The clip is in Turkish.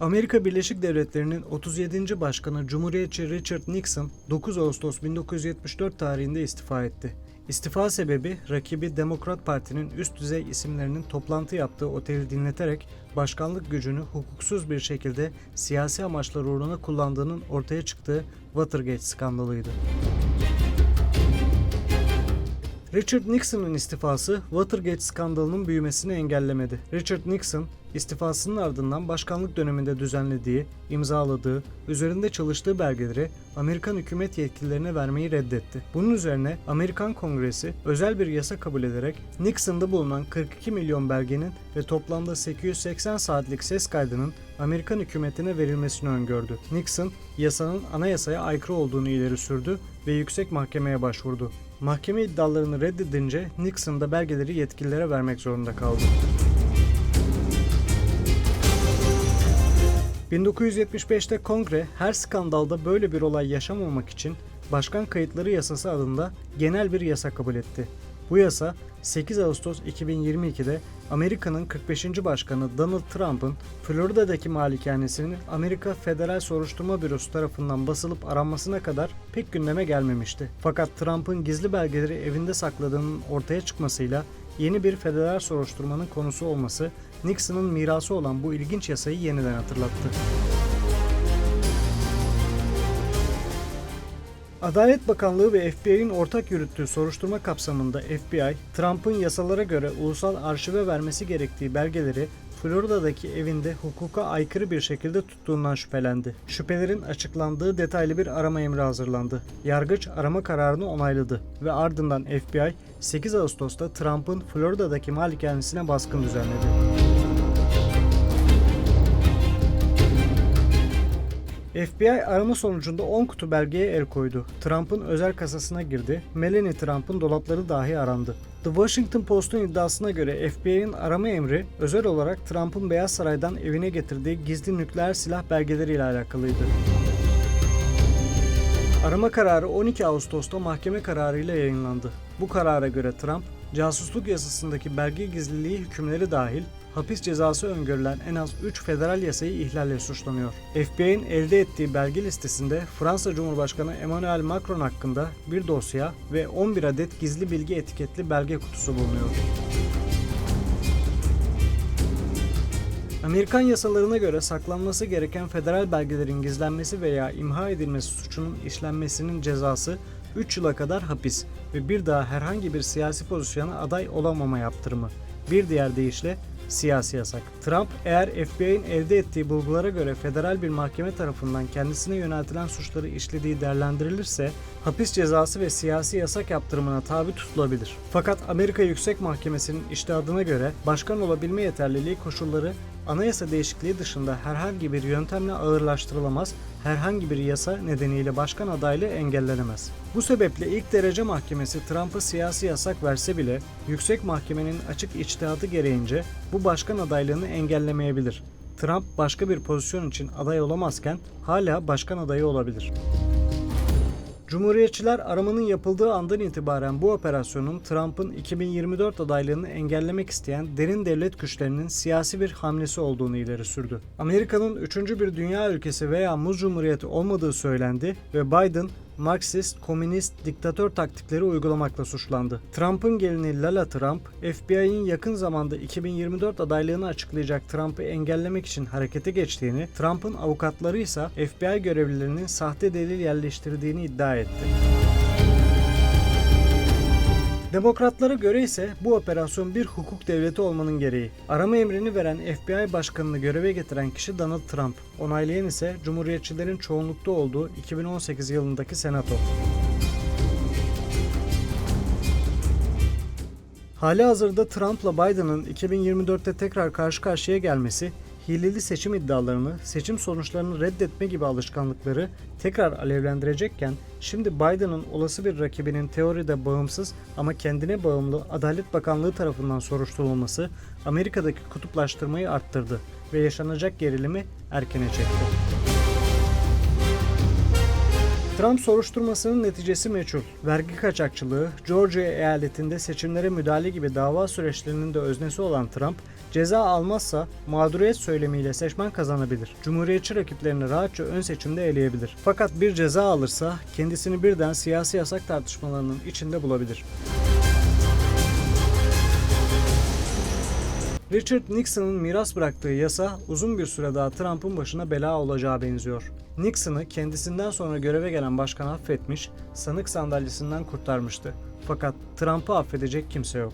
Amerika Birleşik Devletleri'nin 37. Başkanı Cumhuriyetçi Richard Nixon 9 Ağustos 1974 tarihinde istifa etti. İstifa sebebi rakibi Demokrat Parti'nin üst düzey isimlerinin toplantı yaptığı oteli dinleterek başkanlık gücünü hukuksuz bir şekilde siyasi amaçlar uğruna kullandığının ortaya çıktığı Watergate skandalıydı. Richard Nixon'ın istifası Watergate skandalının büyümesini engellemedi. Richard Nixon, istifasının ardından başkanlık döneminde düzenlediği, imzaladığı, üzerinde çalıştığı belgeleri Amerikan hükümet yetkililerine vermeyi reddetti. Bunun üzerine Amerikan Kongresi özel bir yasa kabul ederek Nixon'da bulunan 42 milyon belgenin ve toplamda 880 saatlik ses kaydının Amerikan hükümetine verilmesini öngördü. Nixon, yasanın anayasaya aykırı olduğunu ileri sürdü ve yüksek mahkemeye başvurdu. Mahkeme iddialarını reddedince Nixon da belgeleri yetkililere vermek zorunda kaldı. 1975'te Kongre her skandalda böyle bir olay yaşamamak için Başkan Kayıtları Yasası adında genel bir yasa kabul etti. Bu yasa 8 Ağustos 2022'de Amerika'nın 45. Başkanı Donald Trump'ın Florida'daki malikanesinin Amerika Federal Soruşturma Bürosu tarafından basılıp aranmasına kadar pek gündeme gelmemişti. Fakat Trump'ın gizli belgeleri evinde sakladığının ortaya çıkmasıyla yeni bir federal soruşturmanın konusu olması Nixon'ın mirası olan bu ilginç yasayı yeniden hatırlattı. Adalet Bakanlığı ve FBI'nin ortak yürüttüğü soruşturma kapsamında FBI, Trump'ın yasalara göre ulusal arşive vermesi gerektiği belgeleri Florida'daki evinde hukuka aykırı bir şekilde tuttuğundan şüphelendi. Şüphelerin açıklandığı detaylı bir arama emri hazırlandı. Yargıç arama kararını onayladı ve ardından FBI 8 Ağustos'ta Trump'ın Florida'daki malikanesine baskın düzenledi. FBI arama sonucunda 10 kutu belgeye el koydu. Trump'ın özel kasasına girdi. Melania Trump'ın dolapları dahi arandı. The Washington Post'un iddiasına göre FBI'nin arama emri özel olarak Trump'ın Beyaz Saray'dan evine getirdiği gizli nükleer silah belgeleriyle alakalıydı. Arama kararı 12 Ağustos'ta mahkeme kararıyla yayınlandı. Bu karara göre Trump, casusluk yasasındaki belge gizliliği hükümleri dahil hapis cezası öngörülen en az 3 federal yasayı ihlalle suçlanıyor. FBI'nin elde ettiği belge listesinde Fransa Cumhurbaşkanı Emmanuel Macron hakkında bir dosya ve 11 adet gizli bilgi etiketli belge kutusu bulunuyor. Amerikan yasalarına göre saklanması gereken federal belgelerin gizlenmesi veya imha edilmesi suçunun işlenmesinin cezası 3 yıla kadar hapis ve bir daha herhangi bir siyasi pozisyona aday olamama yaptırımı. Bir diğer deyişle siyasi yasak. Trump eğer FBI'nin elde ettiği bulgulara göre federal bir mahkeme tarafından kendisine yöneltilen suçları işlediği değerlendirilirse hapis cezası ve siyasi yasak yaptırımına tabi tutulabilir. Fakat Amerika Yüksek Mahkemesi'nin iştihadına göre başkan olabilme yeterliliği koşulları anayasa değişikliği dışında herhangi bir yöntemle ağırlaştırılamaz, herhangi bir yasa nedeniyle başkan adaylığı engellenemez. Bu sebeple ilk derece mahkemesi Trump'a siyasi yasak verse bile yüksek mahkemenin açık içtihadı gereğince bu başkan adaylığını engellemeyebilir. Trump başka bir pozisyon için aday olamazken hala başkan adayı olabilir. Cumhuriyetçiler aramanın yapıldığı andan itibaren bu operasyonun Trump'ın 2024 adaylığını engellemek isteyen derin devlet güçlerinin siyasi bir hamlesi olduğunu ileri sürdü. Amerika'nın üçüncü bir dünya ülkesi veya muz cumhuriyeti olmadığı söylendi ve Biden Marksist, komünist, diktatör taktikleri uygulamakla suçlandı. Trump'ın gelini Lala Trump, FBI'nin yakın zamanda 2024 adaylığını açıklayacak Trump'ı engellemek için harekete geçtiğini, Trump'ın avukatları ise FBI görevlilerinin sahte delil yerleştirdiğini iddia etti. Demokratlara göre ise bu operasyon bir hukuk devleti olmanın gereği. Arama emrini veren FBI başkanını göreve getiren kişi Donald Trump. Onaylayan ise Cumhuriyetçilerin çoğunlukta olduğu 2018 yılındaki Senato. Hali hazırda Trump'la Biden'ın 2024'te tekrar karşı karşıya gelmesi, hileli seçim iddialarını, seçim sonuçlarını reddetme gibi alışkanlıkları tekrar alevlendirecekken, şimdi Biden'ın olası bir rakibinin teoride bağımsız ama kendine bağımlı Adalet Bakanlığı tarafından soruşturulması Amerika'daki kutuplaştırmayı arttırdı ve yaşanacak gerilimi erkene çekti. Trump soruşturmasının neticesi meçhul. Vergi kaçakçılığı, Georgia eyaletinde seçimlere müdahale gibi dava süreçlerinin de öznesi olan Trump, ceza almazsa mağduriyet söylemiyle seçmen kazanabilir. Cumhuriyetçi rakiplerini rahatça ön seçimde eleyebilir. Fakat bir ceza alırsa kendisini birden siyasi yasak tartışmalarının içinde bulabilir. Richard Nixon'ın miras bıraktığı yasa uzun bir süre daha Trump'ın başına bela olacağı benziyor. Nixon'ı kendisinden sonra göreve gelen başkan affetmiş, sanık sandalyesinden kurtarmıştı. Fakat Trump'ı affedecek kimse yok.